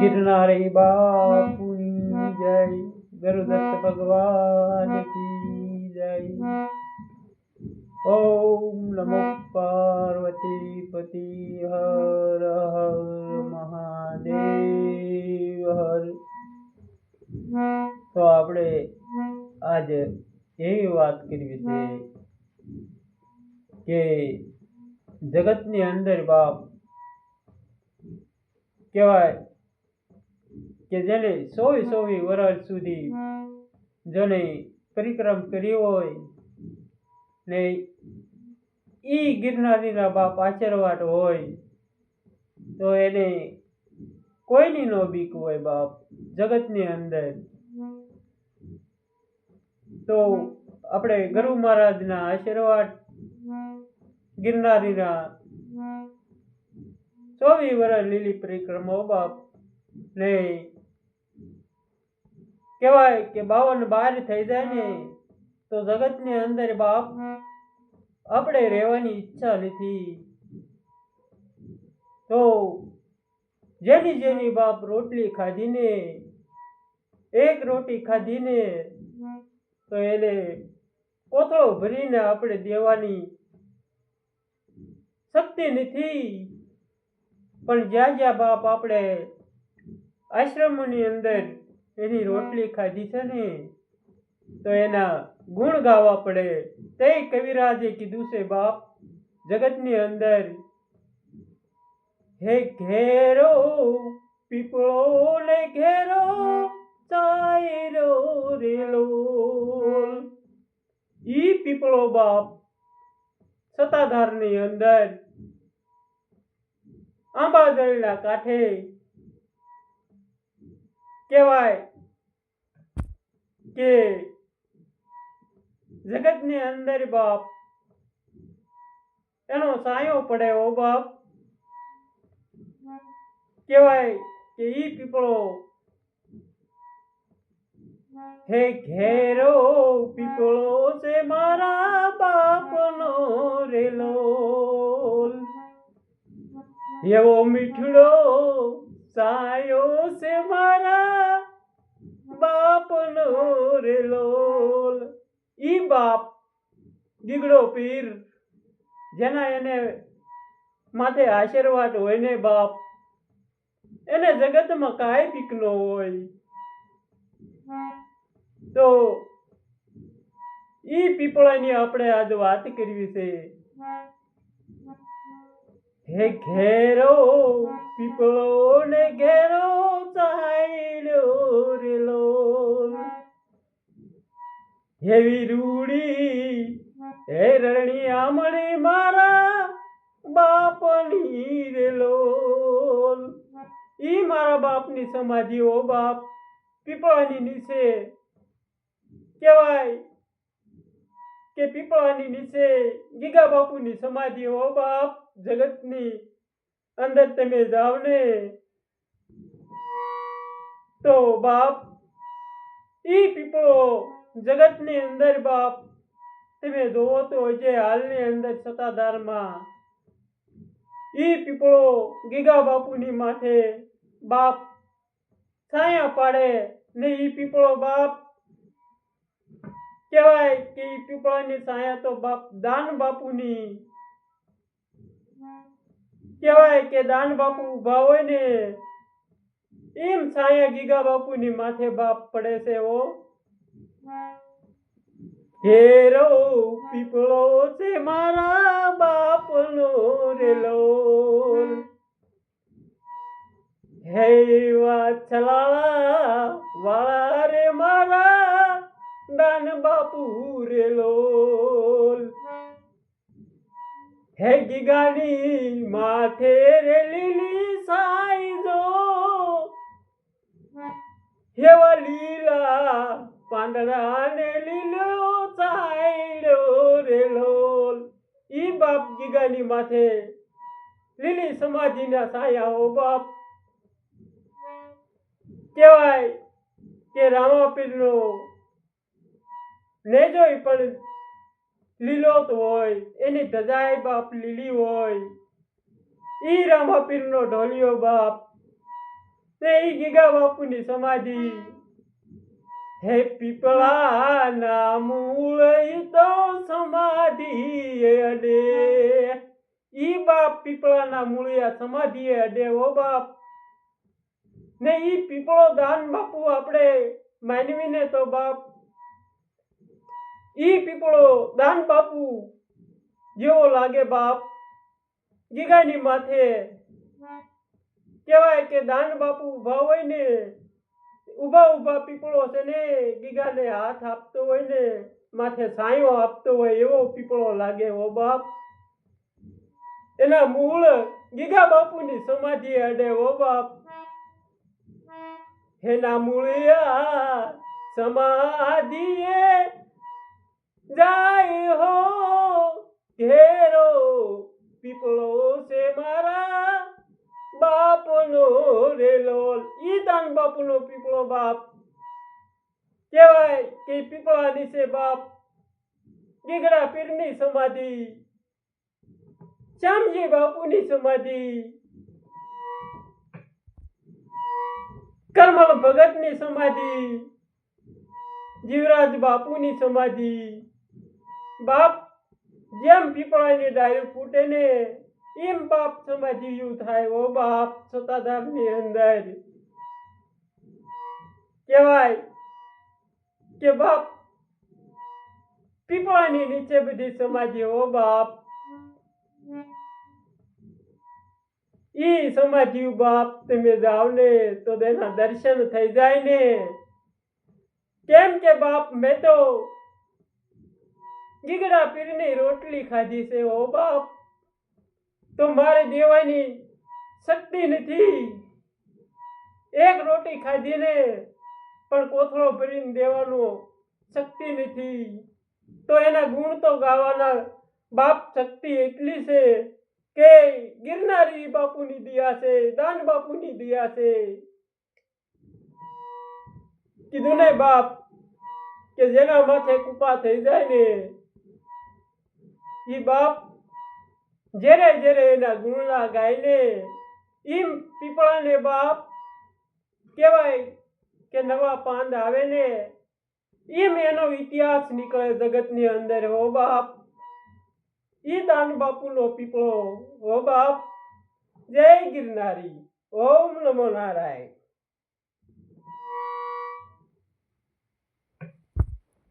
ગિરનારી બાપુની જય. ગુરુદત્ત ભગવાન કી જય. ઓમ નમો પાર્વતી પતિ હર હર મહાદેવ હર. તો આપણે આજે એવી વાત કરવી છે કે જગતની અંદર બાપ કહેવાય કે જેને સોવી સોવી વર્ષ સુધી જેને પરિક્રમ કરી હોય ને ઈ ગિરનારીના બાપ આશીર્વાદ હોય, તો એને કોઈની નો બીક હોય બાપ, જગતની અંદર. તો આપણે ગુરુ મહારાજના આશીર્વાદ ગિરનારીના ચોવીસ વર્ષ લીલી પરિક્રમો બાપ ને કહેવાય કે બાવન બાર થઈ જાય ને તો જગતની અંદર બાપ આપણે રહેવાની ઈચ્છા નથી. તો જેની જેની બાપ રોટલી ખાધીને એક રોટી ખાધીને તો એને કોથળો ભરીને આપણે દેવાની શક્તિ નથી. પણ જ્યાં જ્યાં બાપ આપણે આશ્રમની અંદર એની રોટલી ખાધી છે ને તો એના ગુણ ગાવા પડે. તે કવિરાજે કીધું છે બાપ જગતની અંદર હે ઘેરો પીપળો ને ઘેરો ચાયરો રેલો. ઈ પીપળો બાપ સતાધારની અંદર આંબાજળના કાંઠે કહેવાય કે જગતની અંદર બાપ. એનો સાયો પડે ઓ બાપ. કહેવાય કે ઈ પીપળો હે ઘેરો પીપળો છે મારા બાપનો રેલો. એવો મીઠડો સાયો છે મારા બાપનો રેલો ઈ બાપ દીગડો પીર, જેના એને માથે આશીર્વાદ હોય ને બાપ, એને જગતમાં કાંઈ ન હોય. તો ઈ પીપળાની આપણે આજ વાત કરવી છે. હે ઘેરો પીપળો ને ઘેરો ચાલ્યો રેલો હેવી રૂડી, હે રણી આમળી મારા બાપની રેલો. ઈ મારા બાપની સમાધિ ઓ બાપ પીપળાની નીચે કહેવાય. કે પીપળાની નીચે ગીગા બાપુની સમાધિ ઓ બાપ, જગતની અંદર તમે જાઓ ને તો બાપ, ઈ પીપળો જગતની અંદર બાપ, તમે જોવો તો જે હાલની અંદર સત્તાધારમાં. ઈ પીપળો ગીગા બાપુની માથે બાપ છાયા પાડે ને ઈ પીપળો બાપ કહેવાય કે પીપળાની સાયા તો બાપ દાન બાપુની. કહેવાય કે દાન બાપુ ઊભા હોય ને, એમ સાયા ગીગા બાપુની માથે બાપ પડે છે ઓ હેરો પીપળો છે મારા બાપનો રેલો હે વાછલાળા વાળા રે મારા દાન બાપુ રેલો હેગી ગાડી માથે રે લીલી સાઈ જો. હેવા લીલા પાંદડા ને લીલો ચાયડો રેલો ઈ બાપ ગીગાની માથે લીલી સમાધિના સાયાઓ બાપ. કહેવાય કે રામાપીરનો નેજો પણ લીલોત હોય, એની ધજાય બાપ લીલી હોય. ઈ રામાપીરનો ઢોલિયો બાપ, તે ઈ ગીગા બાપુની સમાધિ. હે પીપળા ના મૂળ તો સમાધિ અડે. ઈ બાપ પીપળાના મૂળિયા સમાધિ અડે ઓ બાપ. ને ઈ પીપળો દાન બાપુ આપણે માનવીને તો બાપ ઈ પીપળો દાન બાપુ જેવો લાગે બાપ, ગીગાની માથે કહેવાય કે દાન બાપુ ઊભા હોય ને, ઊભા ઊભા પીપળો છે ને, ગીગાને હાથ આપતો હોય ને, માથે સાયો આપતો હોય એવો પીપળો લાગે ઓ બાપ. એના મૂળ ગીગા બાપુની સમાધિ અડે ઓ બાપ. હેના મૂળિયા સમાધિએ જાય હો, ઘેરો પીપળો છે મારા બાપનો રેલો ઈ દાન બાપુનો પીપળો બાપ. કહેવાય કે પીપળા નીચે બાપ. ગીગડા પીરની સમાધિ. શ્યામજી બાપુની સમાધિ. કર્મલ ભગતની સમાધિ. જીવરાજ બાપુની સમાધિ. બાપ જેમ પીપળાની ડાયું ફૂટે ને, એમ બાપ સમાધિયું થાય. ઓ બાપ સતાધારની અંદર. કહેવાય કે બાપ પીપળાની નીચે બધી સમાધિ, ઓ બાપ. ઈ સમાધિ બાપ, તમે જાવ ને તો તેના દર્શન થઈ જાય ને. કેમ કે બાપ, મેં તો ગીગડા પીરની રોટલી ખાધી છે. ઓ બાપ, તો મારે દેવાની શક્તિ નથી. એક રોટી ખાધીને પણ કોથળો પીરીને દેવાનો શક્તિ નથી. તો એના ગુણ તો ગાવાના બાપ શક્તિ એટલી છે કે ગિરનારી બાપુની દિયા છે, દાન બાપુની દિયા છે. કીધું ને બાપ, કે જેના માથે કૃપા થઈ જાય ને ઈ બાપ જ્યારે જ્યારે એના ગુણના ગાય ને એમ પીપળાને બાપ કહેવાય કે નવા પાંદ આવે ને એમ એનો ઇતિહાસ નીકળે જગતની અંદર, હો બાપ. એ દાન બાપુનો પીપળો, હો બાપ. જય ગિરનારી, ઓમ નમો નારાયણ.